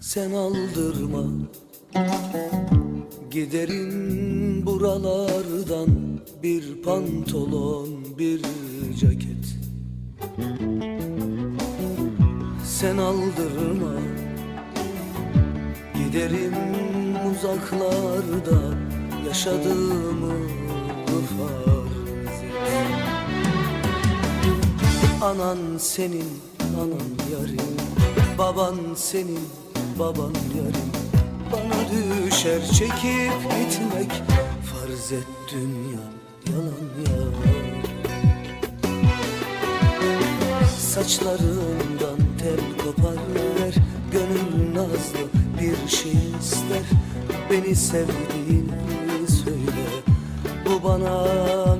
sen aldırma. Giderim buralardan bir pantolon bir ceket. Sen aldırma. Giderim uzaklarda yaşadığımı farz et. Anan senin, anan yarim. Baban senin, baban yarim Bana düşer çekip gitmek Farz et dünya yalan ya. Saçlarından tel kopar ver Gönül nazlı bir şey ister. Beni sevdiğini söyle Bu bana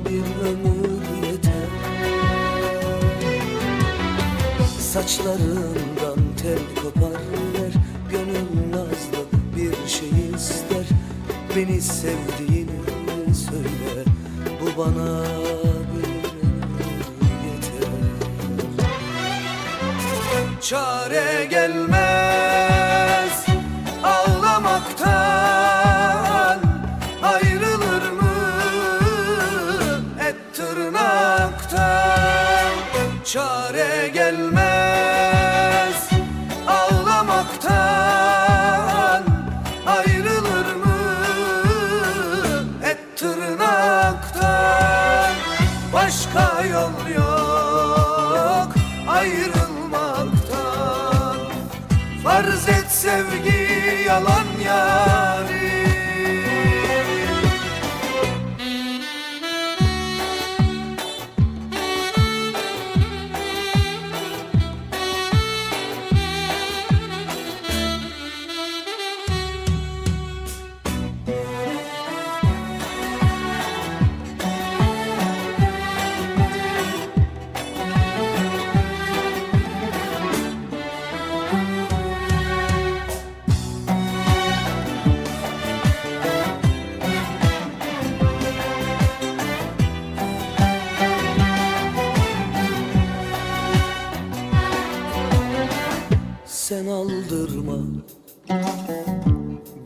bir ömür yeter. Saçlarından tel kopar bana bir yeter. Çare gelmez yol yok ayrılmaktan. Farz et sevgi yalan yarim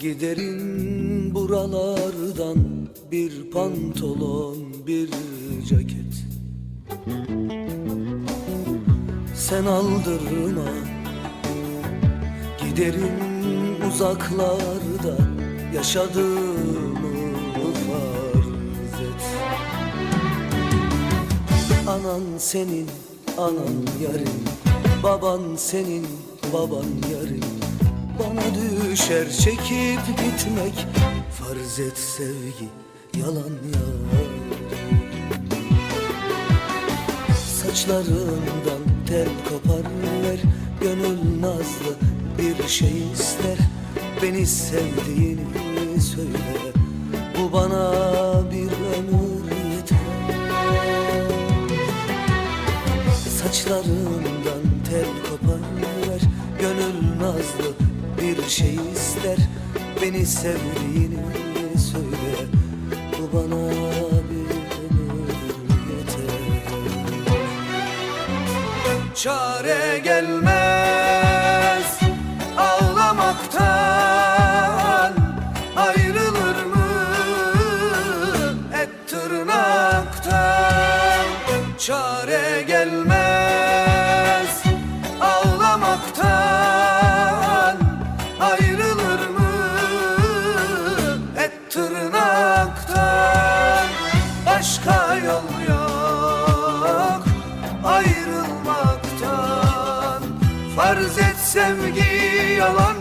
Giderin buralardan bir pantolon bir ceket. Sen aldırma. Giderin uzaklarda yaşadığımı farz et. Anan senin, anan yarın. Baban senin, baban yarın Bana düşer çekip gitmek. Farz et sevgi, yalan yar Saçlarından tel kopar ver Gönül nazlı bir şey ister. Beni sevdiğini söyle Bu bana bir ömür yeter. Saçlarından tel kopar ver Gönül nazlı bir şey ister. Beni sevdiğini söyle. Bu bana bir yeter. Çare gelmez yol yok ayrılmaktan. Farz et sevgi yalan